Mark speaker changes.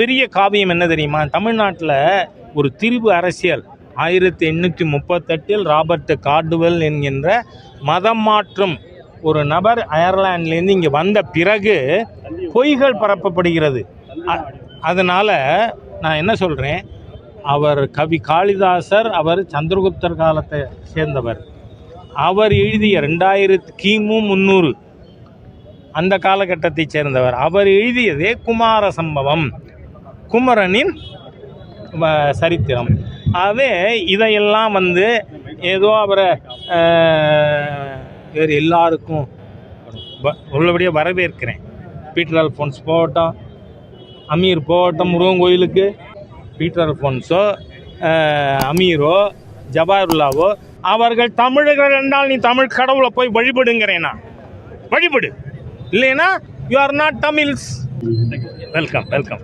Speaker 1: பெரிய காவியம் என்ன தெரியுமா? தமிழ்நாட்டில் ஒரு திரிவு அரசியல். ஆயிரத்தி எண்ணூற்றி முப்பத்தெட்டில் ராபர்ட் கார்டுவெல் என்கின்ற மதம் மாற்றும் ஒரு நபர் அயர்லாண்ட்லேருந்து இங்கே வந்த பிறகு பொய்கள் பரப்பப்படுகிறது. அதனால் நான் என்ன சொல்கிறேன் அவர் கவி காளிதாசர் அவர் சந்திரகுப்தர் காலத்தை சேர்ந்தவர். அவர் எழுதிய ரெண்டாயிரத்து கிமு முந்நூறு. அந்த காலகட்டத்தைச் சேர்ந்தவர். அவர் எழுதியதே குமார சம்பவம். குமரனின் வ- சரித்திரம். ஆகவே இதையெல்லாம் வந்து ஏதோ அவரை வேறு எல்லாருக்கும் உள்ளபடியாக வரவேற்கிறேன். பீட்டர் அல்ஃபோன்ஸ் போகட்டும் அமீர் போகட்டும் முருகன் கோயிலுக்கு. பீட்டர் அல்ஃபோன்ஸோ அமீரோ ஜபாருல்லாவோ அவர்கள் தமிழர்கள் என்றால் நீ தமிழ் கடவுளை போய் வழிபடுங்கிறேன் நான். வழிபடு. இல்லைன்னா you are not Tamils. Welcome welcome